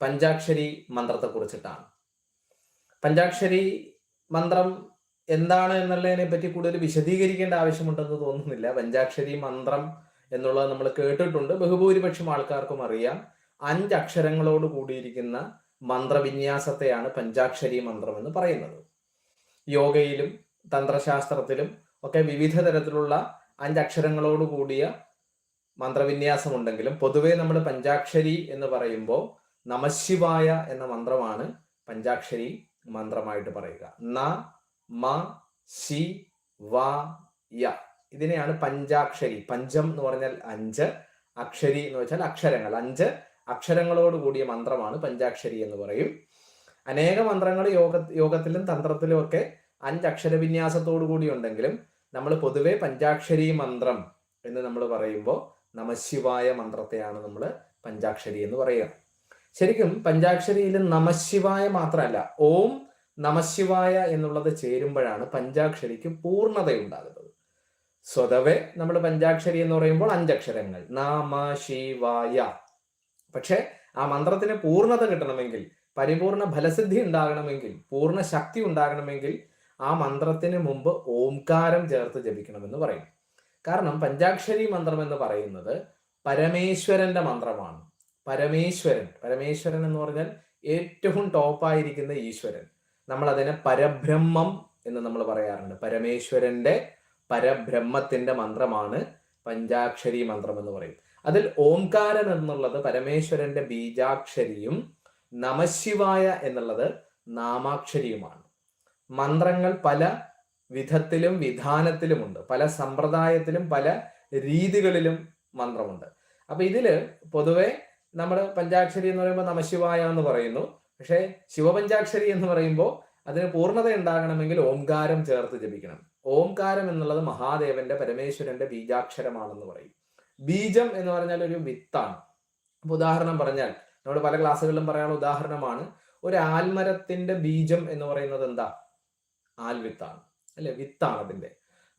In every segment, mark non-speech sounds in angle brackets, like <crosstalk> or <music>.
പഞ്ചാക്ഷരി മന്ത്രത്തെ കുറിച്ചിട്ടാണ് പഞ്ചാക്ഷരി മന്ത്രം എന്താണ് എന്നുള്ളതിനെ പറ്റി കൂടുതൽ വിശദീകരിക്കേണ്ട ആവശ്യമുണ്ടെന്ന് തോന്നുന്നില്ല. പഞ്ചാക്ഷരി മന്ത്രം എന്നുള്ളത് നമ്മൾ കേട്ടിട്ടുണ്ട്. ബഹുഭൂരിപക്ഷം ആൾക്കാർക്കും അറിയാം. അഞ്ച് അക്ഷരങ്ങളോട് കൂടിയിരിക്കുന്ന മന്ത്രവിന്യാസത്തെയാണ് പഞ്ചാക്ഷരി മന്ത്രം എന്ന് പറയുന്നത്. യോഗയിലും തന്ത്രശാസ്ത്രത്തിലും ഒക്കെ വിവിധ തരത്തിലുള്ള അഞ്ചക്ഷരങ്ങളോട് കൂടിയ മന്ത്രവിന്യാസം ഉണ്ടെങ്കിലും പൊതുവെ നമ്മൾ പഞ്ചാക്ഷരി എന്ന് പറയുമ്പോൾ നമശിവായ എന്ന മന്ത്രമാണ് പഞ്ചാക്ഷരി മന്ത്രമായിട്ട് പറയുക. ന മ ശി വ യ. ഇതിനെയാണ് പഞ്ചാക്ഷരി. പഞ്ചം എന്ന് പറഞ്ഞാൽ അഞ്ച് അക്ഷരി എന്ന് വെച്ചാൽ അക്ഷരങ്ങൾ. അഞ്ച് അക്ഷരങ്ങളോട് കൂടിയ മന്ത്രമാണ് പഞ്ചാക്ഷരി എന്ന് പറയും. അനേക മന്ത്രങ്ങൾ യോഗ യോഗത്തിലും തന്ത്രത്തിലും ഒക്കെ അഞ്ച് അക്ഷരവിന്യാസത്തോടു കൂടി ഉണ്ടെങ്കിലും നമ്മൾ പൊതുവെ പഞ്ചാക്ഷരി മന്ത്രം എന്ന് നമ്മൾ പറയുമ്പോൾ നമശിവായ മന്ത്രത്തെയാണ് നമ്മൾ പഞ്ചാക്ഷരി എന്ന് പറയുക. ശരിക്കും പഞ്ചാക്ഷരിയിൽ നമശിവായ മാത്രമല്ല ഓം നമശിവായ എന്നുള്ളത് ചേരുമ്പോഴാണ് പഞ്ചാക്ഷരിക്ക് പൂർണതയുണ്ടാകുന്നത് സ്വതവേ നമ്മൾ പഞ്ചാക്ഷരി എന്ന് പറയുമ്പോൾ അഞ്ചക്ഷരങ്ങൾ നമ ശിവായ പക്ഷെ ആ മന്ത്രത്തിന് പൂർണത കിട്ടണമെങ്കിൽ പരിപൂർണ ഫലസിദ്ധി ഉണ്ടാകണമെങ്കിൽ പൂർണ ശക്തി ഉണ്ടാകണമെങ്കിൽ ആ മന്ത്രത്തിന് മുമ്പ് ഓംകാരം ചേർത്ത് ജപിക്കണമെന്ന് പറയും. കാരണം പഞ്ചാക്ഷരി മന്ത്രം എന്ന് പറയുന്നത് പരമേശ്വരന്റെ മന്ത്രമാണ്. പരമേശ്വരൻ. പരമേശ്വരൻ എന്ന് പറഞ്ഞാൽ ഏറ്റവും ടോപ്പായിരിക്കുന്ന ഈശ്വരൻ. നമ്മൾ അതിനെ പരബ്രഹ്മം എന്ന് നമ്മൾ പറയാറുണ്ട്. പരമേശ്വരന്റെ പരബ്രഹ്മത്തിന്റെ മന്ത്രമാണ് പഞ്ചാക്ഷരി മന്ത്രം എന്ന് പറയും. അതിൽ ഓംകാരൻ എന്നുള്ളത് പരമേശ്വരന്റെ ബീജാക്ഷരിയും നമശിവായ എന്നുള്ളത് നാമാക്ഷരിയുമാണ്. മന്ത്രങ്ങൾ പല വിധത്തിലും വിധാനത്തിലുമുണ്ട്. പല സമ്പ്രദായത്തിലും പല രീതികളിലും മന്ത്രമുണ്ട്. അപ്പൊ ഇതിൽ പൊതുവെ നമ്മൾ പഞ്ചാക്ഷരി എന്ന് പറയുമ്പോൾ നമശിവായ എന്ന് പറയുന്നു. പക്ഷേ ശിവപഞ്ചാക്ഷരി എന്ന് പറയുമ്പോൾ അതിന് പൂർണത ഉണ്ടാകണമെങ്കിൽ ഓംകാരം ചേർത്ത് ജപിക്കണം. ഓംകാരം എന്നുള്ളത് മഹാദേവന്റെ പരമേശ്വരന്റെ ബീജാക്ഷരമാണെന്ന് പറയും. ബീജം എന്ന് പറഞ്ഞാൽ ഒരു വിത്താണ്. അപ്പൊ ഉദാഹരണം പറഞ്ഞാൽ നമ്മൾ പല ക്ലാസ്സുകളിലും പറയാനുള്ള ഉദാഹരണമാണ് ഒരു ആൽമരത്തിന്റെ ബീജം എന്ന് പറയുന്നത് എന്താ? ആൽവിത്താണ്. അല്ലെ? വിത്താണ് അതിന്റെ.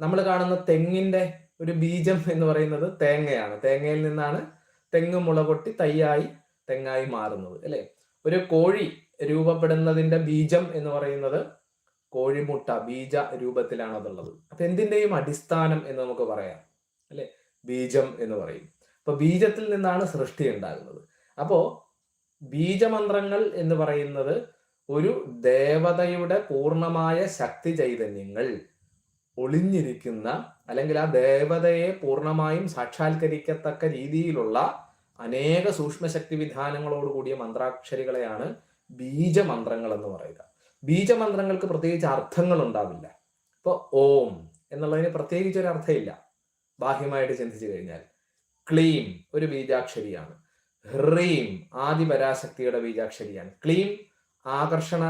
നമ്മൾ കാണുന്ന തെങ്ങിന്റെ ഒരു ബീജം എന്ന് പറയുന്നത് തേങ്ങയാണ്. തേങ്ങയിൽ നിന്നാണ് തെങ്ങ് മുളകൊട്ടി തൈയായി തെങ്ങായി മാറുന്നത് അല്ലെ? ഒരു കോഴി രൂപപ്പെടുന്നതിന്റെ ബീജം എന്ന് പറയുന്നത് കോഴിമുട്ട ബീജ രൂപത്തിലാണ് അതുള്ളത്. അപ്പൊ എന്തിന്റെയും അടിസ്ഥാനം എന്ന് നമുക്ക് പറയാം അല്ലെ? ബീജം എന്ന് പറയും. അപ്പൊ ബീജത്തിൽ നിന്നാണ് സൃഷ്ടി ഉണ്ടാകുന്നത്. അപ്പോ ബീജമന്ത്രങ്ങൾ എന്ന് പറയുന്നത് ഒരു ദേവതയുടെ പൂർണമായ ശക്തി ചൈതന്യങ്ങൾ ഒളിഞ്ഞിരിക്കുന്ന അല്ലെങ്കിൽ ആ ദേവതയെ പൂർണമായും സാക്ഷാത്കരിക്കത്തക്ക രീതിയിലുള്ള അനേക സൂക്ഷ്മശക്തി വിധാനങ്ങളോട് കൂടിയ മന്ത്രാക്ഷരികളെയാണ് ബീജമന്ത്രങ്ങൾ എന്ന് പറയുക. ബീജമന്ത്രങ്ങൾക്ക് പ്രത്യേകിച്ച് അർത്ഥങ്ങൾ ഉണ്ടാവില്ല ഇപ്പൊ ഓം എന്നുള്ളതിന് പ്രത്യേകിച്ച് ഒരു അർത്ഥമില്ല. ബാഹ്യമായിട്ട് ചിന്തിച്ചു കഴിഞ്ഞാൽ ക്ലീം ഒരു ബീജാക്ഷരിയാണ്. ഹ്രീം ആദിപരാശക്തിയുടെ ബീജാക്ഷരിയാണ്. ക്ലീം ആകർഷണ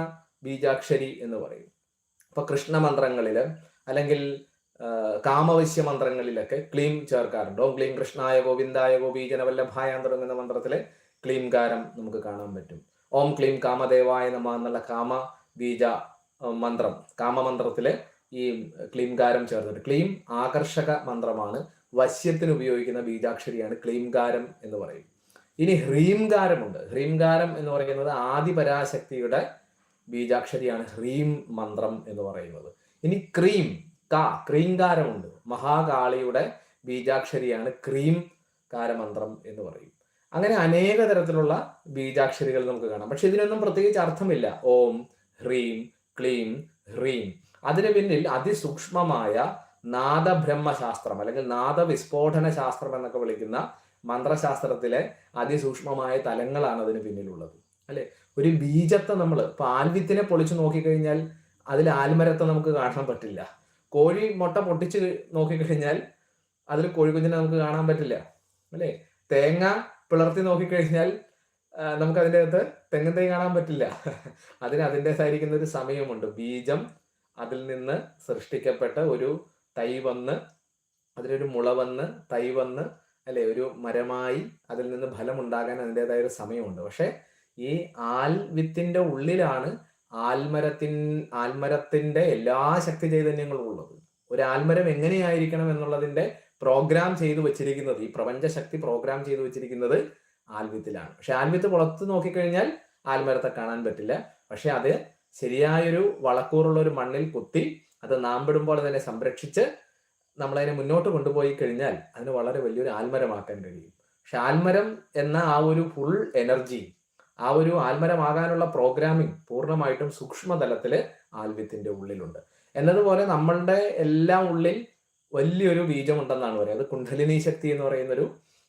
ബീജാക്ഷരി എന്ന് പറയും. ഇപ്പൊ കൃഷ്ണമന്ത്രങ്ങളിൽ അല്ലെങ്കിൽ കാമവശ്യ മന്ത്രങ്ങളിലൊക്കെ ക്ലീം ചേർക്കാറുണ്ട്. ഓം ക്ലീം കൃഷ്ണായ ഗോവിന്ദായ ഗോപീജനവല്ലഭായ തുടങ്ങുന്ന മന്ത്രത്തിലെ ക്ലീംകാരം നമുക്ക് കാണാൻ പറ്റും. ഓം ക്ലീം കാമദേവായ നമ എന്നുള്ള കാമ ബീജ മന്ത്രം കാമമന്ത്രത്തിലെ ഈ ക്ലീംകാരം ചേർത്തിട്ട്. ക്ലീം ആകർഷക മന്ത്രമാണ്. വശ്യത്തിന് ഉപയോഗിക്കുന്ന ബീജാക്ഷരിയാണ് ക്ലീംകാരം എന്ന് പറയും. ഇനി ഹ്രീംകാരമുണ്ട്. ഹ്രീംകാരം എന്ന് പറയുന്നത് ആദിപരാശക്തിയുടെ ബീജാക്ഷരിയാണ് ഹ്രീം മന്ത്രം എന്ന് പറയുന്നത്. ഇനി ക്രീം കാ ക്രീംകാരമുണ്ട് മഹാകാളിയുടെ ബീജാക്ഷരിയാണ് ക്രീം കാരമന്ത്രം എന്ന് പറയും. അങ്ങനെ അനേക തരത്തിലുള്ള ബീജാക്ഷരികൾ നമുക്ക് കാണാം. പക്ഷെ ഇതിനൊന്നും പ്രത്യേകിച്ച് അർത്ഥമില്ല. ഓം ഹ്രീം ക്ലീം ഹ്രീം. അതിന് പിന്നിൽ അതിസൂക്ഷ്മമായ നാദബ്രഹ്മശാസ്ത്രം അല്ലെങ്കിൽ നാദവിസ്ഫോടന ശാസ്ത്രം എന്നൊക്കെ വിളിക്കുന്ന മന്ത്രശാസ്ത്രത്തിലെ അതിസൂക്ഷ്മമായ തലങ്ങളാണ് അതിന് പിന്നിലുള്ളത്. അല്ലെ? ഒരു ബീജത്തെ നമ്മൾ ഇപ്പൊ ആൽവിത്തിനെ പൊളിച്ചു നോക്കിക്കഴിഞ്ഞാൽ അതിൽ ആൽമരത്തെ നമുക്ക് കാണാൻ പറ്റില്ല. കോഴി മുട്ട പൊട്ടിച്ച് നോക്കിക്കഴിഞ്ഞാൽ അതിൽ കോഴിക്കുഞ്ഞിനെ നമുക്ക് കാണാൻ പറ്റില്ല അല്ലേ? തേങ്ങ പിളർത്തി നോക്കിക്കഴിഞ്ഞാൽ നമുക്ക് അതിന്റെ അകത്ത് തെങ്ങും തൈ കാണാൻ പറ്റില്ല. <laughs> അതിന് അതിന്റെതായിരിക്കുന്ന ഒരു സമയമുണ്ട്. ബീജം അതിൽ നിന്ന് സൃഷ്ടിക്കപ്പെട്ട ഒരു തൈ വന്ന് അതിലൊരു മുള വന്ന് തൈ വന്ന് അല്ലെ? ഒരു മരമായി അതിൽ നിന്ന് ഫലം ഉണ്ടാകാൻ അതിന്റെതായ ഒരു സമയമുണ്ട്. പക്ഷെ ഈ ആൽ വിത്തിന്റെ ഉള്ളിലാണ് ആൽമരത്തിൻ ആൽമരത്തിന്റെ എല്ലാ ശക്തി ചൈതന്യങ്ങളും ഉള്ളത്. ഒരു ആൽമരം എങ്ങനെയായിരിക്കണം എന്നുള്ളതിന്റെ പ്രോഗ്രാം ചെയ്തു വെച്ചിരിക്കുന്നത് ഈ പ്രപഞ്ച ശക്തി പ്രോഗ്രാം ചെയ്തു വെച്ചിരിക്കുന്നത് ആൽവിത്തിലാണ്. പക്ഷെ ആൽവിത്ത് പുറത്ത് നോക്കിക്കഴിഞ്ഞാൽ ആൽമരത്തെ കാണാൻ പറ്റില്ല. പക്ഷെ അത് ശരിയായൊരു വളക്കൂറുള്ള ഒരു മണ്ണിൽ കുത്തി അത് നാമ്പിടുമ്പോൾ തന്നെ സംരക്ഷിച്ച് നമ്മളതിനെ മുന്നോട്ട് കൊണ്ടുപോയി കഴിഞ്ഞാൽ അതിന് വളരെ വലിയൊരു ആൽമരമാക്കാൻ കഴിയും. പക്ഷെ ആൽമരം എന്ന ആ ഒരു ഫുൾ എനർജി ആ ഒരു ആൽമരമാകാനുള്ള പ്രോഗ്രാമിംഗ് പൂർണമായിട്ടും സൂക്ഷ്മതലത്തിൽ ആൽവിത്തിന്റെ ഉള്ളിലുണ്ട്. എന്നതുപോലെ നമ്മളുടെ എല്ലാം ഉള്ളിൽ വലിയൊരു ബീജമുണ്ടെന്നാണ് പറയുന്നത് അത് കുണ്ഡലിനി ശക്തി എന്ന് പറയുന്ന ഒരു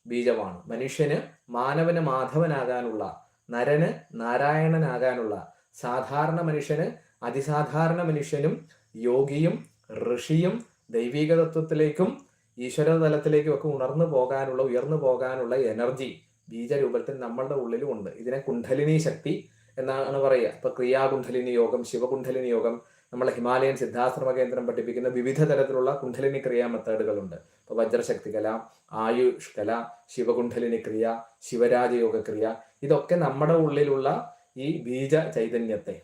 ബീജമാണ്. മനുഷ്യന് മാനവന് മാധവനാകാനുള്ള നരന് നാരായണനാകാനുള്ള സാധാരണ മനുഷ്യന് അതിസാധാരണ മനുഷ്യനും യോഗിയും ഋഷിയും ദൈവീക തത്വത്തിലേക്കും ഈശ്വര തലത്തിലേക്കും ഒക്കെ ഉണർന്നു പോകാനുള്ള ഉയർന്നു പോകാനുള്ള എനർജി ബീജരൂപത്തിൽ നമ്മളുടെ ഉള്ളിലും ഉണ്ട്. ഇതിനെ കുണ്ഡലിനി ശക്തി എന്നാണ് പറയുക. ഇപ്പൊ ക്രിയാകുണ്ഡലിനി യോഗം ശിവകുണ്ഠലിനി യോഗം നമ്മളെ ഹിമാലയൻ സിദ്ധാശ്രമ കേന്ദ്രം പഠിപ്പിക്കുന്ന വിവിധ തരത്തിലുള്ള കുണ്ഡലിനി ക്രിയാ മെത്തേഡുകളുണ്ട്. ഇപ്പൊ വജ്രശക്തി കല ആയുഷ് കല ശിവകുണ്ഠലിനി ക്രിയ ശിവരാജയോഗ ക്രിയ ഇതൊക്കെ നമ്മുടെ ഉള്ളിലുള്ള ഈ ബീജ ചൈതന്യത്തെ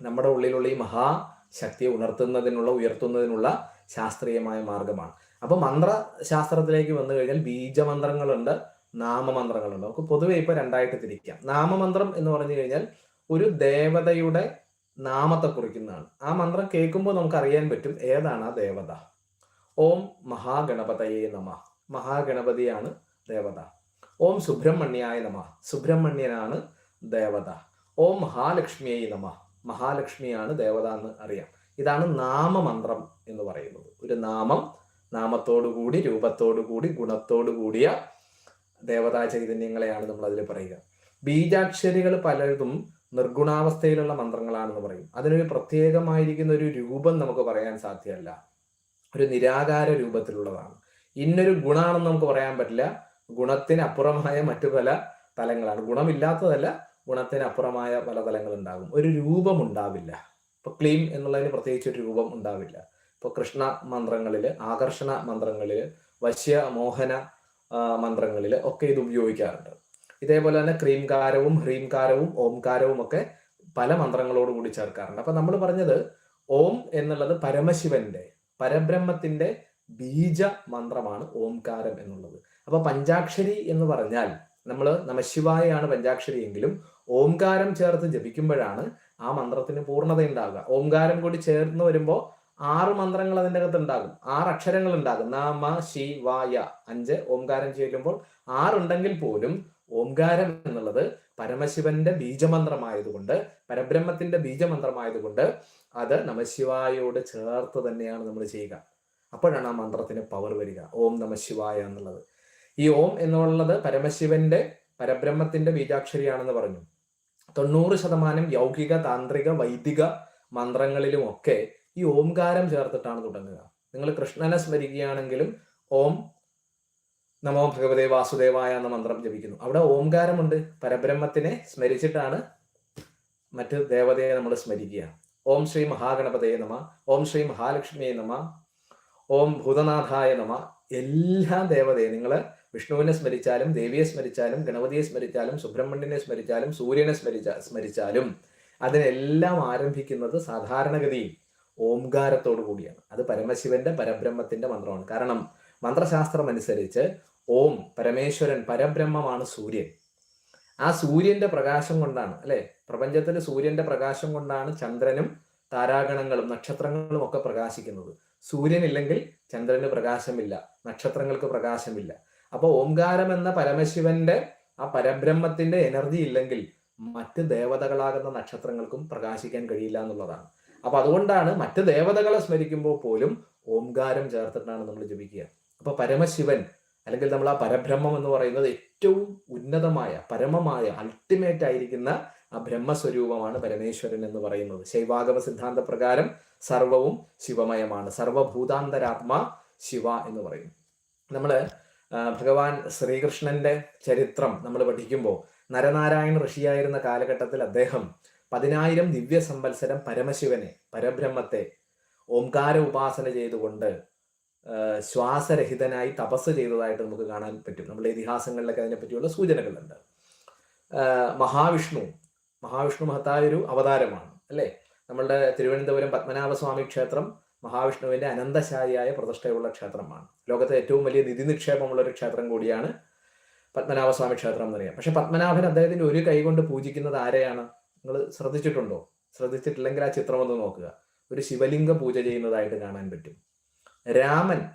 നമ്മുടെ ഉള്ളിലുള്ള ഈ മഹാശക്തിയെ ഉണർത്തുന്നതിനുള്ള ഉയർത്തുന്നതിനുള്ള ശാസ്ത്രീയമായ മാർഗമാണ്. അപ്പൊ മന്ത്രശാസ്ത്രത്തിലേക്ക് വന്നു കഴിഞ്ഞാൽ ബീജമന്ത്രങ്ങളുണ്ട്. നാമമന്ത്രങ്ങളുണ്ട്. നമുക്ക് പൊതുവെ ഇപ്പൊ രണ്ടായിട്ട് തിരിക്കാം. നാമമന്ത്രം എന്ന് പറഞ്ഞു കഴിഞ്ഞാൽ ഒരു ദേവതയുടെ നാമത്തെ കുറിക്കുന്നതാണ്. ആ മന്ത്രം കേൾക്കുമ്പോൾ നമുക്ക് അറിയാൻ പറ്റും ഏതാണ് ആ ദേവത. ഓം മഹാഗണപതയെ നമ. മഹാഗണപതിയാണ് ദേവത. ഓം സുബ്രഹ്മണ്യായ നമ. സുബ്രഹ്മണ്യനാണ് ദേവത. ഓം മഹാലക്ഷ്മിയായി നമ. മഹാലക്ഷ്മിയാണ് ദേവത എന്ന് അറിയാം. ഇതാണ് നാമമന്ത്രം എന്ന് പറയുന്നത്. ഒരു നാമം നാമത്തോടുകൂടി രൂപത്തോടുകൂടി ഗുണത്തോടു കൂടിയ ദേവതാ ചൈതന്യങ്ങളെയാണ് നമ്മൾ അതിൽ പറയുക. ബീജാക്ഷരികൾ പലതും നിർഗുണാവസ്ഥയിലുള്ള മന്ത്രങ്ങളാണെന്ന് പറയും. അതിനൊരു പ്രത്യേകമായിരിക്കുന്ന ഒരു രൂപം നമുക്ക് പറയാൻ സാധ്യമല്ല. ഒരു നിരാകാര രൂപത്തിലുള്ളതാണ്. ഇന്നൊരു ഗുണമാണെന്ന് നമുക്ക് പറയാൻ പറ്റില്ല. ഗുണത്തിനപ്പുറമായ മറ്റു പല തലങ്ങളാണ്. ഗുണമില്ലാത്തതല്ല ഗുണത്തിനപ്പുറമായ പല തലങ്ങൾ ഉണ്ടാകും ഒരു രൂപം ഉണ്ടാവില്ല. ഇപ്പൊ ക്ലീം എന്നുള്ളതിന് പ്രത്യേകിച്ച് ഒരു രൂപം ഉണ്ടാവില്ല. ഇപ്പൊ കൃഷ്ണ മന്ത്രങ്ങളിൽ ആകർഷണ മന്ത്രങ്ങളിൽ വശ്യ മോഹന മന്ത്രങ്ങളിൽ ഒക്കെ ഇത് ഉപയോഗിക്കാറുണ്ട്. ഇതേപോലെ തന്നെ ക്രീംകാരവും ഹ്രീംകാരവും ഓംകാരവും ഒക്കെ പല മന്ത്രങ്ങളോട് കൂടി ചേർക്കാറുണ്ട്. അപ്പൊ നമ്മൾ പറഞ്ഞത് ഓം എന്നുള്ളത് പരമശിവന്റെ പരബ്രഹ്മത്തിന്റെ ബീജ മന്ത്രമാണ് ഓംകാരം എന്നുള്ളത്. അപ്പൊ പഞ്ചാക്ഷരി എന്ന് പറഞ്ഞാൽ നമ്മൾ നമശിവായാണ് പഞ്ചാക്ഷരി എങ്കിലും ഓംകാരം ചേർത്ത് ജപിക്കുമ്പോഴാണ് ആ മന്ത്രത്തിന് പൂർണത ഉണ്ടാകുക ഓംകാരം കൂടി ചേർന്ന് വരുമ്പോൾ ആറ് മന്ത്രങ്ങൾ അതിന്റെ അകത്ത് ഉണ്ടാകും. ആറ് അക്ഷരങ്ങൾ ഉണ്ടാകും. നാമ ശി വായ അഞ്ച് ഓംകാരം ചെല്ലുമ്പോൾ ആറുണ്ടെങ്കിൽ പോലും ഓംകാരം എന്നുള്ളത് പരമശിവന്റെ ബീജമന്ത്രമായതുകൊണ്ട് പരബ്രഹ്മത്തിന്റെ ബീജമന്ത്രമായതുകൊണ്ട് അത് നമശിവായോട് ചേർത്ത് തന്നെയാണ് നമ്മൾ ചെയ്യുക. അപ്പോഴാണ് ആ മന്ത്രത്തിന് പവർ വരിക. ഓം നമശിവായ എന്നുള്ളത്. ഈ ഓം എന്നുള്ളത് പരമശിവന്റെ പരബ്രഹ്മത്തിന്റെ ബീജാക്ഷരിയാണെന്ന് പറഞ്ഞു. തൊണ്ണൂറ് ശതമാനം യൗകിക താന്ത്രിക വൈദിക മന്ത്രങ്ങളിലും ഒക്കെ ഈ ഓംകാരം ചേർത്തിട്ടാണ് തുടങ്ങുക. നിങ്ങൾ കൃഷ്ണനെ സ്മരിക്കുകയാണെങ്കിലും ഓം നമോ ഭഗവതേ വാസുദേവായ എന്ന മന്ത്രം ജപിക്കുന്നു. അവിടെ ഓംകാരമുണ്ട് പരബ്രഹ്മത്തിനെ സ്മരിച്ചിട്ടാണ് മറ്റ് ദേവതയെ നമ്മൾ സ്മരിക്കുക. ഓം ശ്രീ മഹാഗണപതയെ നമ ഓം ശ്രീ മഹാലക്ഷ്മിയെ നമ ഓം ഭൂതനാഥായ നമ എല്ലാ ദേവതയും നിങ്ങൾ വിഷ്ണുവിനെ സ്മരിച്ചാലും ദേവിയെ സ്മരിച്ചാലും ഗണപതിയെ സ്മരിച്ചാലും സുബ്രഹ്മണ്യനെ സ്മരിച്ചാലും സൂര്യനെ സ്മരിച്ച സ്മരിച്ചാലും അതിനെല്ലാം ആരംഭിക്കുന്നത് സാധാരണഗതിയിൽ ഓംകാരത്തോടു കൂടിയാണ്. അത് പരമശിവന്റെ പരബ്രഹ്മത്തിന്റെ മന്ത്രമാണ്. കാരണം മന്ത്രശാസ്ത്രം അനുസരിച്ച് ഓം പരമേശ്വരൻ പരബ്രഹ്മമാണ് സൂര്യൻ. ആ സൂര്യന്റെ പ്രകാശം കൊണ്ടാണ് അല്ലെ? പ്രപഞ്ചത്തിൽ സൂര്യന്റെ പ്രകാശം കൊണ്ടാണ് ചന്ദ്രനും താരാഗണങ്ങളും നക്ഷത്രങ്ങളും ഒക്കെ പ്രകാശിക്കുന്നത്. സൂര്യൻ ഇല്ലെങ്കിൽ ചന്ദ്രന് പ്രകാശമില്ല നക്ഷത്രങ്ങൾക്ക് പ്രകാശമില്ല. അപ്പൊ ഓംകാരം എന്ന പരമശിവന്റെ ആ പരബ്രഹ്മത്തിന്റെ എനർജി ഇല്ലെങ്കിൽ മറ്റ് ദേവതകളാകുന്ന നക്ഷത്രങ്ങൾക്കും പ്രകാശിക്കാൻ കഴിയില്ല എന്നുള്ളതാണ്. അപ്പൊ അതുകൊണ്ടാണ് മറ്റ് ദേവതകളെ സ്മരിക്കുമ്പോൾ പോലും ഓംകാരം ചേർത്തിട്ടാണ് നമ്മൾ ജപിക്കുക. അപ്പൊ പരമശിവൻ അല്ലെങ്കിൽ നമ്മൾ ആ പരബ്രഹ്മം എന്ന് പറയുന്നത് ഏറ്റവും ഉന്നതമായ പരമമായ അൾട്ടിമേറ്റ് ആയിരിക്കുന്ന ആ ബ്രഹ്മസ്വരൂപമാണ് പരമേശ്വരൻ എന്ന് പറയുന്നത്. ശൈവാഗമ സിദ്ധാന്ത പ്രകാരം സർവവും ശിവമയമാണ്. സർവഭൂതാന്തരാത്മ ശിവ എന്ന് പറയും. നമ്മൾ ഭഗവാൻ ശ്രീകൃഷ്ണന്റെ ചരിത്രം നമ്മൾ പഠിക്കുമ്പോൾ നരനാരായണ ഋഷിയായിരുന്ന കാലഘട്ടത്തിൽ അദ്ദേഹം പതിനായിരം ദിവ്യ സംവത്സരം പരമശിവനെ പരബ്രഹ്മത്തെ ഓംകാര ഉപാസന ചെയ്തുകൊണ്ട് ശ്വാസരഹിതനായി തപസ് ചെയ്തതായിട്ട് നമുക്ക് കാണാൻ പറ്റും. നമ്മുടെ ഇതിഹാസങ്ങളിലൊക്കെ അതിനെപ്പറ്റിയുള്ള സൂചനകളുണ്ട്. മഹാവിഷ്ണു മഹാവിഷ്ണു മഹത്തായ ഒരു അവതാരമാണ് അല്ലേ? നമ്മളുടെ തിരുവനന്തപുരം പത്മനാഭസ്വാമി ക്ഷേത്രം മഹാവിഷ്ണുവിന്റെ അനന്തശായിയായ പ്രതിഷ്ഠയുള്ള ക്ഷേത്രമാണ്. ലോകത്തെ ഏറ്റവും വലിയ നിധി നിക്ഷേപമുള്ള ഒരു ക്ഷേത്രം കൂടിയാണ് പത്മനാഭസ്വാമി ക്ഷേത്രം എന്നറിയാം. പക്ഷെ പത്മനാഭൻ അദ്ദേഹത്തിന്റെ ഒരു കൈ കൊണ്ട് പൂജിക്കുന്നത് ആരെയാണ്? നിങ്ങൾ ശ്രദ്ധിച്ചിട്ടുണ്ടോ? ശ്രദ്ധിച്ചിട്ടില്ലെങ്കിൽ ആ ചിത്രം ഒന്ന് നോക്കുക. ഒരു ശിവലിംഗ പൂജ ചെയ്യുന്നതായിട്ട് കാണാൻ പറ്റും. രാമൻ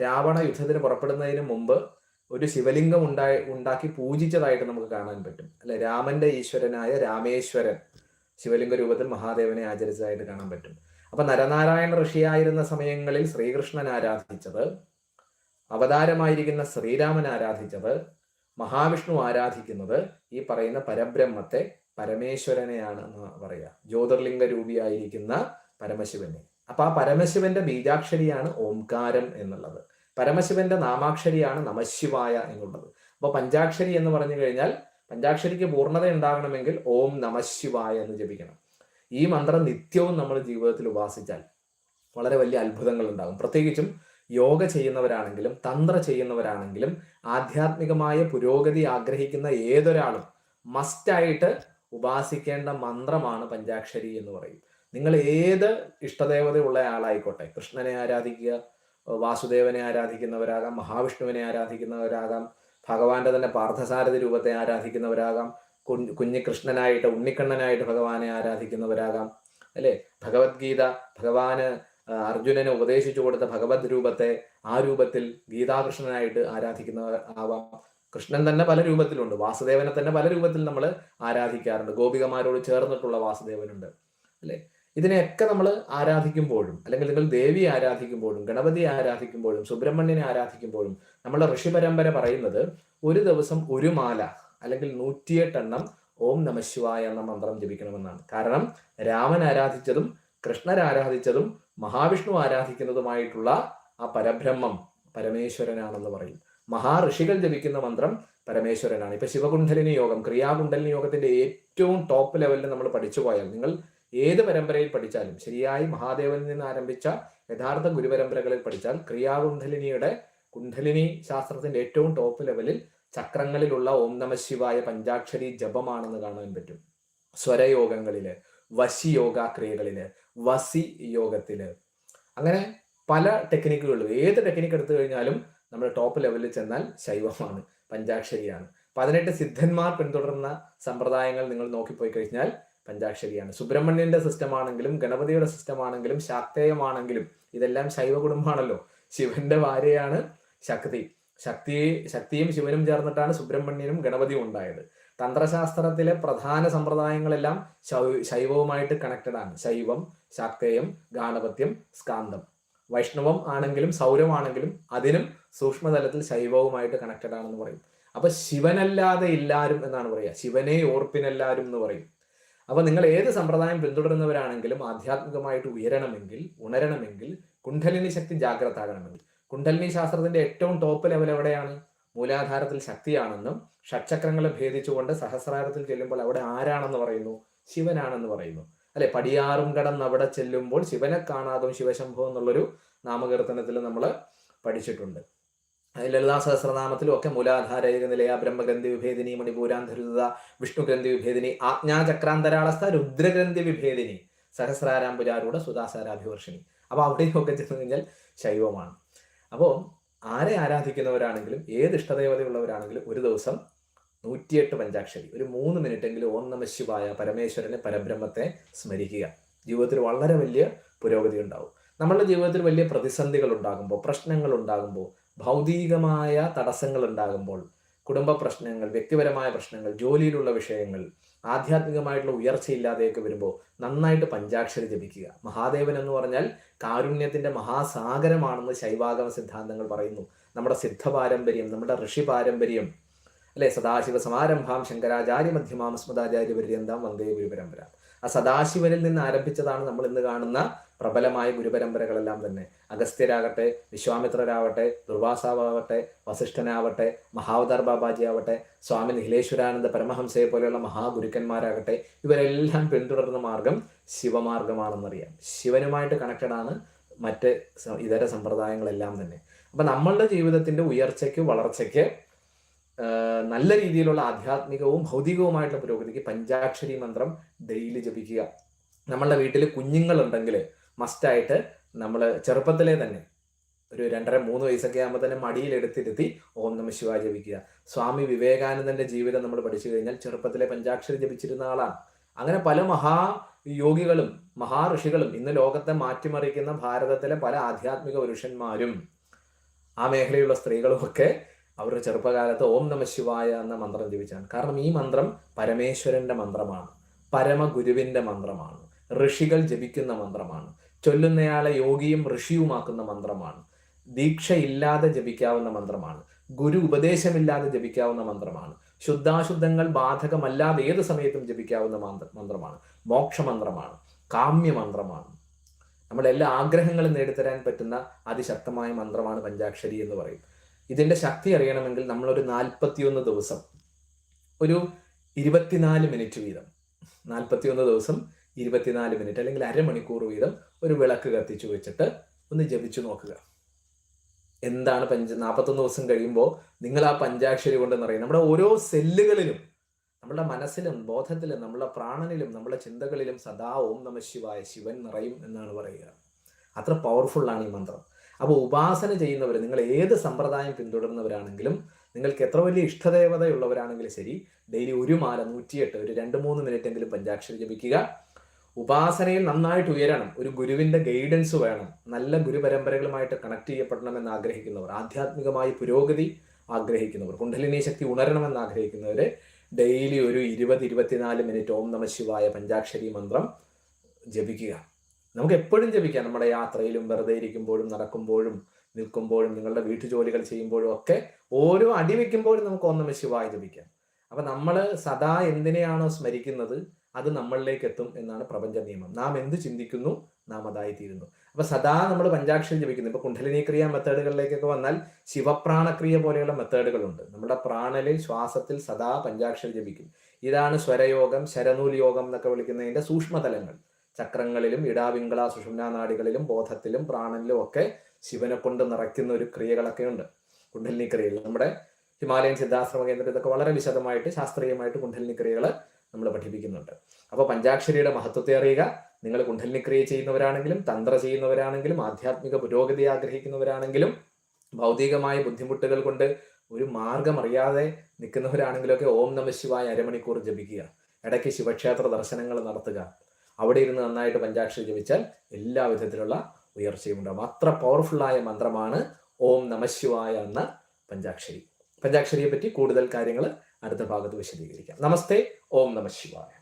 രാവണ യുദ്ധത്തിന് പുറപ്പെടുന്നതിന് മുമ്പ് ഒരു ശിവലിംഗം ഉണ്ടായി ഉണ്ടാക്കി പൂജിച്ചതായിട്ട് നമുക്ക് കാണാൻ പറ്റും. അല്ലെ രാമന്റെ ഈശ്വരനായ രാമേശ്വരൻ ശിവലിംഗ രൂപത്തിൽ മഹാദേവനെ ആചരിച്ചതായിട്ട് കാണാൻ പറ്റും. അപ്പൊ നരനാരായണ ഋഷിയായിരുന്ന സമയങ്ങളിൽ ശ്രീകൃഷ്ണൻ ആരാധിച്ചത് അവതാരമായിരിക്കുന്ന ശ്രീരാമൻ ആരാധിച്ചത് മഹാവിഷ്ണു ആരാധിക്കുന്നത് ഈ പറയുന്ന പരബ്രഹ്മത്തെ പരമേശ്വരനെയാണ് എന്ന് പറയുക. ജ്യോതിർലിംഗ രൂപിയായിരിക്കുന്ന പരമശിവനെ. അപ്പൊ ആ പരമശിവന്റെ ബീജാക്ഷരിയാണ് ഓംകാരം എന്നുള്ളത്. പരമശിവന്റെ നാമാക്ഷരിയാണ് നമശിവായ എന്നുള്ളത്. അപ്പൊ പഞ്ചാക്ഷരി എന്ന് പറഞ്ഞു കഴിഞ്ഞാൽ പഞ്ചാക്ഷരിക്ക് പൂർണത ഉണ്ടാകണമെങ്കിൽ ഓം നമശിവായ എന്ന് ജപിക്കണം. ഈ മന്ത്രം നിത്യവും നമ്മൾ ജീവിതത്തിൽ ഉപാസിച്ചാൽ വളരെ വലിയ അത്ഭുതങ്ങൾ ഉണ്ടാകും. പ്രത്യേകിച്ചും യോഗ ചെയ്യുന്നവരാണെങ്കിലും തന്ത്ര ചെയ്യുന്നവരാണെങ്കിലും ആധ്യാത്മികമായ പുരോഗതി ആഗ്രഹിക്കുന്ന ഏതൊരാളും മസ്റ്റായിട്ട് ഉപാസിക്കേണ്ട മന്ത്രമാണ് പഞ്ചാക്ഷരി എന്ന് പറയും. നിങ്ങൾ ഏത് ഇഷ്ടദേവതയുള്ള ആളായിക്കോട്ടെ. കൃഷ്ണനെ ആരാധിക്കുക വാസുദേവനെ ആരാധിക്കുന്നവരാകാം മഹാവിഷ്ണുവിനെ ആരാധിക്കുന്നവരാകാം ഭഗവാന്റെ തന്നെ പാർത്ഥസാരഥി രൂപത്തെ ആരാധിക്കുന്നവരാകാം കുഞ്ഞു കൃഷ്ണനായിട്ട് ഉണ്ണിക്കണ്ണനായിട്ട് ഭഗവാനെ ആരാധിക്കുന്നവരാകാം അല്ലേ? ഭഗവത്ഗീത ഭഗവാന് അർജുനന് ഉപദേശിച്ചു കൊടുത്ത ഭഗവത് രൂപത്തെ ആ രൂപത്തിൽ ഗീതാകൃഷ്ണനായിട്ട് ആരാധിക്കുന്നവർ ആവാം. കൃഷ്ണൻ തന്നെ പല രൂപത്തിലുണ്ട് വാസുദേവനെ തന്നെ പല രൂപത്തിൽ നമ്മൾ ആരാധിക്കാറുണ്ട് ഗോപികമാരോട് ചേർന്നിട്ടുള്ള വാസുദേവനുണ്ട് അല്ലെ? ഇതിനെയൊക്കെ നമ്മൾ ആരാധിക്കുമ്പോഴും അല്ലെങ്കിൽ നിങ്ങൾ ദേവിയെ ആരാധിക്കുമ്പോഴും ഗണപതിയെ ആരാധിക്കുമ്പോഴും സുബ്രഹ്മണ്യനെ ആരാധിക്കുമ്പോഴും നമ്മളെ ഋഷി പരമ്പര പറയുന്നത് ഒരു ദിവസം ഒരു മാല അല്ലെങ്കിൽ നൂറ്റിയെട്ടെണ്ണം ഓം നമശിവായ എന്ന മന്ത്രം ജപിക്കണമെന്നാണ്. കാരണം രാമൻ ആരാധിച്ചതും കൃഷ്ണൻ ആരാധിച്ചതും മഹാവിഷ്ണു ആരാധിക്കുന്നതുമായിട്ടുള്ള ആ പരബ്രഹ്മം പരമേശ്വരനാണെന്ന് പറയും. മഹാഋഷികൾ ജപിക്കുന്ന മന്ത്രം പരമേശ്വരനാണ്. ഇപ്പൊ ശിവകുണ്ഡലിനി യോഗം ക്രിയാകുണ്ഡലിനി യോഗത്തിന്റെ ഏറ്റവും ടോപ്പ് ലെവലിൽ നമ്മൾ പഠിച്ചു പോയാൽ നിങ്ങൾ ഏത് പരമ്പരയിൽ പഠിച്ചാലും ശരിയായി മഹാദേവനിൽ നിന്ന് ആരംഭിച്ച യഥാർത്ഥ ഗുരുപരമ്പരകളിൽ പഠിച്ചാൽ ക്രിയാകുണ്ഡലിനിയുടെ കുണ്ഡലിനി ശാസ്ത്രത്തിന്റെ ഏറ്റവും ടോപ്പ് ലെവലിൽ ചക്രങ്ങളിലുള്ള ഓം നമ ശിവായ പഞ്ചാക്ഷരി ജപമാണെന്ന് കാണാൻ പറ്റും. സ്വരയോഗങ്ങളിൽ വശി യോഗ ക്രിയകളിൽ വസി യോഗത്തിൽ അങ്ങനെ പല ടെക്നിക്കുകളിലും ഏത് ടെക്നിക്ക് എടുത്തു കഴിഞ്ഞാലും നമ്മൾ ടോപ്പ് ലെവലിൽ ചെന്നാൽ ശൈവമാണ് പഞ്ചാക്ഷരിയാണ്. പതിനെട്ട് സിദ്ധന്മാർ പിന്തുടർന്ന സമ്പ്രദായങ്ങൾ നിങ്ങൾ നോക്കിപ്പോയി കഴിഞ്ഞാൽ പഞ്ചാക്ഷരിയാണ്. സുബ്രഹ്മണ്യന്റെ സിസ്റ്റം ആണെങ്കിലും ഗണപതിയുടെ സിസ്റ്റം ആണെങ്കിലും ശാക്തേയമാണെങ്കിലും ഇതെല്ലാം ശൈവ കുടുംബമാണല്ലോ. ശിവന്റെ ഭാര്യയാണ് ശക്തി. ശക്തി ശക്തിയും ശിവനും ചേർന്നിട്ടാണ് സുബ്രഹ്മണ്യനും ഗണപതിയും ഉണ്ടായത്. തന്ത്രശാസ്ത്രത്തിലെ പ്രധാന സമ്പ്രദായങ്ങളെല്ലാം ശൈവവുമായിട്ട് കണക്റ്റഡ് ആണ്. ശൈവം ശാക്തേയം ഗാണപത്യം സ്കാന്തം. വൈഷ്ണവം ആണെങ്കിലും സൗരമാണെങ്കിലും അതിനും സൂക്ഷ്മതലത്തിൽ ശൈവവുമായിട്ട് കണക്റ്റഡ് ആണെന്ന് പറയും. അപ്പൊ ശിവനല്ലാതെ ഇല്ലാരും എന്നാണ് പറയുക. ശിവനെ ഓർപ്പിനെല്ലാരും എന്ന് പറയും. അപ്പൊ നിങ്ങൾ ഏത് സമ്പ്രദായം പിന്തുടരുന്നവരാണെങ്കിലും ആധ്യാത്മികമായിട്ട് ഉയരണമെങ്കിൽ ഉണരണമെങ്കിൽ കുണ്ഡലിനി ശക്തി ജാഗ്രത ആകണമെങ്കിൽ കുണ്ഡലിനി ശാസ്ത്രത്തിന്റെ ഏറ്റവും ടോപ്പ് ലെവൽ എവിടെയാണ്? മൂലാധാരത്തിൽ ശക്തിയാണെന്നും ഷഡ്ചക്രങ്ങളെ ഭേദിച്ചുകൊണ്ട് സഹസ്രാരത്തിൽ ചെല്ലുമ്പോൾ അവിടെ ആരാണെന്ന് പറയുന്നു? ശിവനാണെന്ന് പറയുന്നു. അല്ലെ? പടിയാറും കടന്ന് അവിടെ ചെല്ലുമ്പോൾ ശിവനെ കാണാതും ശിവശംഭവം എന്നുള്ളൊരു നാമകീർത്തനത്തിൽ നമ്മൾ പഠിച്ചിട്ടുണ്ട്. ലളിതാ സഹസ്രനാമത്തിലും ഒക്കെ മൂലാധാര നിലയ ബ്രഹ്മഗ്രന്ഥി വിഭേദിനി മണിപൂരാന്ധരുത വിഷ്ണുഗ്രന്ഥി വിഭേദിനി ആജ്ഞാചക്രാന്തരാളസ്ഥ രുദ്രഗ്രന്ഥി വിഭേദിനി സഹസ്രാരാംബുജാരൂഢ സുധാസാരാഭിവർഷിണി അപ്പൊ അവിടെയൊക്കെ ചെന്ന് കഴിഞ്ഞാൽ ശൈവമാണ്. അപ്പോൾ ആരെ ആരാധിക്കുന്നവരാണെങ്കിലും ഏത് ഇഷ്ടദേവതയുള്ളവരാണെങ്കിലും ഒരു ദിവസം നൂറ്റിയെട്ട് പഞ്ചാക്ഷരി. ഒരു മൂന്ന് മിനിറ്റെങ്കിലും ഓം നമ ശിവായ പരമേശ്വരനെ പരബ്രഹ്മത്തെ സ്മരിക്കുക. ജീവിതത്തിൽ വളരെ വലിയ പുരോഗതി ഉണ്ടാവും. നമ്മളുടെ ജീവിതത്തിൽ വലിയ പ്രതിസന്ധികൾ ഉണ്ടാകുമ്പോൾ പ്രശ്നങ്ങൾ ഉണ്ടാകുമ്പോൾ ഭൗതികമായ തടസ്സങ്ങൾ ഉണ്ടാകുമ്പോൾ കുടുംബ പ്രശ്നങ്ങൾ വ്യക്തിപരമായ പ്രശ്നങ്ങൾ ജോലിയിലുള്ള വിഷയങ്ങൾ ആധ്യാത്മികമായിട്ടുള്ള ഉയർച്ചയില്ലാതെയൊക്കെ വരുമ്പോൾ നന്നായിട്ട് പഞ്ചാക്ഷരി ജപിക്കുക. മഹാദേവൻ എന്ന് പറഞ്ഞാൽ കാരുണ്യത്തിന്റെ മഹാസാഗരമാണെന്ന് ശൈവാഗമ സിദ്ധാന്തങ്ങൾ പറയുന്നു. നമ്മുടെ സിദ്ധ പാരമ്പര്യം നമ്മുടെ ഋഷി പാരമ്പര്യം അല്ലെ? സദാശിവ സമാരംഭാം ശങ്കരാചാര്യ മധ്യമാം സ്മൃതാചാര്യ പര്യന്താം വന്ദേ ഗുരുപരമ്പര. ആ സദാശിവനിൽ നിന്ന് ആരംഭിച്ചതാണ് നമ്മൾ ഇന്ന് കാണുന്ന പ്രബലമായ ഗുരുപരമ്പരകളെല്ലാം തന്നെ. അഗസ്ത്യരാകട്ടെ വിശ്വാമിത്രരാവട്ടെ ദുർവാസാവട്ടെ വസിഷ്ഠനാവട്ടെ മഹാവതാർ ബാബാജി ആവട്ടെ സ്വാമി നിഖിലേശ്വരാനന്ദ പരമഹംസയെ പോലെയുള്ള മഹാഗുരുക്കന്മാരാകട്ടെ ഇവരെല്ലാം പിന്തുടർന്ന മാർഗം ശിവമാർഗമാണെന്നറിയാം. ശിവനുമായിട്ട് കണക്റ്റഡ് ആണ് മറ്റ് ഇതര സമ്പ്രദായങ്ങളെല്ലാം തന്നെ. അപ്പൊ നമ്മളുടെ ജീവിതത്തിന്റെ ഉയർച്ചയ്ക്ക് വളർച്ചയ്ക്ക് നല്ല രീതിയിലുള്ള ആധ്യാത്മികവും ഭൗതികവുമായിട്ടുള്ള പുരോഗതിക്ക് പഞ്ചാക്ഷരി മന്ത്രം ഡെയിലി ജപിക്കുക. നമ്മളുടെ വീട്ടിൽ കുഞ്ഞുങ്ങളുണ്ടെങ്കിൽ മസ്റ്റായിട്ട് നമ്മൾ ചെറുപ്പത്തിലെ തന്നെ ഒരു രണ്ടര മൂന്ന് വയസ്സൊക്കെ ആകുമ്പോൾ തന്നെ മടിയിലെടുത്തിരുത്തി ഓം നമ ശിവ ജപിക്കുക. സ്വാമി വിവേകാനന്ദന്റെ ജീവിതം നമ്മൾ പഠിച്ചു കഴിഞ്ഞാൽ ചെറുപ്പത്തിലെ പഞ്ചാക്ഷരി ജപിച്ചിരുന്ന ആളാണ്. അങ്ങനെ പല മഹാ യോഗികളും മഹാഋഷികളും ഇന്ന് ലോകത്തെ മാറ്റിമറിക്കുന്ന ഭാരതത്തിലെ പല ആധ്യാത്മിക പുരുഷന്മാരും ആ മേഖലയിലുള്ള സ്ത്രീകളും ഒക്കെ അവരുടെ ചെറുപ്പകാലത്ത് ഓം നമ ശിവായ എന്ന മന്ത്രം ജപിച്ചാണ്. കാരണം ഈ മന്ത്രം പരമേശ്വരന്റെ മന്ത്രമാണ്. പരമഗുരുവിന്റെ മന്ത്രമാണ്. ഋഷികൾ ജപിക്കുന്ന മന്ത്രമാണ്. ചൊല്ലുന്നയാളെ യോഗിയും ഋഷിയുമാക്കുന്ന മന്ത്രമാണ്. ദീക്ഷയില്ലാതെ ജപിക്കാവുന്ന മന്ത്രമാണ്. ഗുരു ഉപദേശമില്ലാതെ ജപിക്കാവുന്ന മന്ത്രമാണ്. ശുദ്ധാശുദ്ധങ്ങൾ ബാധകമല്ലാതെ ഏത് സമയത്തും ജപിക്കാവുന്ന മന്ത്രമാണ്. മോക്ഷമന്ത്രമാണ്. കാമ്യമന്ത്രമാണ്. നമ്മളെല്ലാ ആഗ്രഹങ്ങളും നേടിത്തരാൻ പറ്റുന്ന അതിശക്തമായ മന്ത്രമാണ് പഞ്ചാക്ഷരി എന്ന് പറയും. ഇതിന്റെ ശക്തി അറിയണമെങ്കിൽ നമ്മളൊരു നാൽപ്പത്തിയൊന്ന് ദിവസം ഒരു ഇരുപത്തിനാല് മിനിറ്റ് വീതം നാൽപ്പത്തിയൊന്ന് ദിവസം ഇരുപത്തിനാല് മിനിറ്റ് അല്ലെങ്കിൽ അരമണിക്കൂർ വീതം ഒരു വിളക്ക് കത്തിച്ചു വെച്ചിട്ട് ഒന്ന് ജപിച്ചു നോക്കുക. എന്താണ് പഞ്ച നാൽപ്പത്തൊന്ന് ദിവസം കഴിയുമ്പോൾ നിങ്ങൾ ആ പഞ്ചാക്ഷരി കൊണ്ട് നിറയും നമ്മുടെ ഓരോ സെല്ലുകളിലും നമ്മുടെ മനസ്സിലും ബോധത്തിലും നമ്മുടെ പ്രാണനിലും നമ്മുടെ ചിന്തകളിലും സദാ ഓം നമ ശിവായ ശിവൻ നിറയും എന്നാണ് പറയുക. അത്ര പവർഫുള്ളാണ് ഈ മന്ത്രം. അപ്പോൾ ഉപാസന ചെയ്യുന്നവർ നിങ്ങൾ ഏത് സമ്പ്രദായം പിന്തുടരുന്നവരാണെങ്കിലും നിങ്ങൾക്ക് എത്ര വലിയ ഇഷ്ടദേവതയുള്ളവരാണെങ്കിലും ശരി ഡെയിലി ഒരു മാല നൂറ്റിയെട്ട് ഒരു രണ്ട് മൂന്ന് മിനിറ്റ് എങ്കിലും പഞ്ചാക്ഷരി ജപിക്കുക. ഉപാസനയിൽ നന്നായിട്ട് ഉയരണം. ഒരു ഗുരുവിന്റെ ഗൈഡൻസ് വേണം. നല്ല ഗുരുപരമ്പരകളുമായിട്ട് കണക്ട് ചെയ്യപ്പെടണമെന്ന് ആഗ്രഹിക്കുന്നവർ ആധ്യാത്മികമായി പുരോഗതി ആഗ്രഹിക്കുന്നവർ കുണ്ഡലിനി ശക്തി ഉണരണമെന്ന് ആഗ്രഹിക്കുന്നവർ ഡെയിലി ഒരു ഇരുപത് ഇരുപത്തിനാല് മിനിറ്റ് ഓം നമ ശിവായ പഞ്ചാക്ഷരി മന്ത്രം ജപിക്കുക. നമുക്ക് എപ്പോഴും ജപിക്കാം. നമ്മുടെ യാത്രയിലും വെറുതെ ഇരിക്കുമ്പോഴും നടക്കുമ്പോഴും നിൽക്കുമ്പോഴും നിങ്ങളുടെ വീട്ടുജോലികൾ ചെയ്യുമ്പോഴും ഒക്കെ ഓരോ അടി വെക്കുമ്പോഴും നമുക്ക് ഒന്നും ശിവായ ജപിക്കാം. അപ്പൊ നമ്മൾ സദാ എന്തിനെയാണോ സ്മരിക്കുന്നത് അത് നമ്മളിലേക്ക് എത്തും എന്നാണ് പ്രപഞ്ച നിയമം. നാം എന്ത് ചിന്തിക്കുന്നു നാം അതായി തീരുന്നു. അപ്പൊ സദാ നമ്മൾ പഞ്ചാക്ഷരി ജപിക്കുന്നു. ഇപ്പൊ കുണ്ഡലിനി ക്രിയ മെത്തേഡുകളിലേക്കൊക്കെ വന്നാൽ ശിവപ്രാണക്രിയ പോലെയുള്ള മെത്തേഡുകളുണ്ട്. നമ്മുടെ പ്രാണലിൽ ശ്വാസത്തിൽ സദാ പഞ്ചാക്ഷരി ജപിക്കും. ഇതാണ് സ്വരയോഗം ശരനൂൽ യോഗം എന്നൊക്കെ വിളിക്കുന്നതിന്റെ സൂക്ഷ്മതലങ്ങൾ. ചക്രങ്ങളിലും ഇടാവിംഗള സുഷുമ്ന നാടികളിലും ബോധത്തിലും പ്രാണനിലും ഒക്കെ ശിവനെ കൊണ്ട് നിറയ്ക്കുന്ന ഒരു ക്രിയകളൊക്കെ ഉണ്ട്. കുണ്ടലിനി ക്രിയകൾ. നമ്മുടെ ഹിമാലയൻ സിദ്ധാശ്രമ കേന്ദ്രം ഇതൊക്കെ വളരെ വിശദമായിട്ട് ശാസ്ത്രീയമായിട്ട് കുണ്ടലിനി ക്രിയകൾ നമ്മൾ പഠിപ്പിക്കുന്നുണ്ട്. അപ്പോൾ പഞ്ചാക്ഷരിയുടെ മഹത്വത്തെ അറിയുക. നിങ്ങൾ കുണ്ടലിനി ക്രിയ ചെയ്യുന്നവരാണെങ്കിലും തന്ത്ര ചെയ്യുന്നവരാണെങ്കിലും ആധ്യാത്മിക പുരോഗതി ആഗ്രഹിക്കുന്നവരാണെങ്കിലും ഭൗതികമായ ബുദ്ധിമുട്ടുകൾ കൊണ്ട് ഒരു മാർഗം അറിയാതെ നിൽക്കുന്നവരാണെങ്കിലൊക്കെ ഓം നമ ശിവായ അരമണിക്കൂർ ജപിക്കുക. ഇടയ്ക്ക് ശിവക്ഷേത്ര ദർശനങ്ങൾ നടത്തുക. അവിടെ ഇരുന്ന് നന്നായിട്ട് പഞ്ചാക്ഷരി ജപിച്ചാൽ എല്ലാ വിധത്തിലുള്ള ഉയർച്ചയും ഉണ്ടാകും അത്ര പവർഫുള്ളായ മന്ത്രമാണ് ഓം നമശിവായ എന്ന പഞ്ചാക്ഷരി. പഞ്ചാക്ഷരിയെ പറ്റി കൂടുതൽ കാര്യങ്ങൾ അടുത്ത ഭാഗത്ത് വിശദീകരിക്കാം. നമസ്തേ ഓം നമ ശിവായ.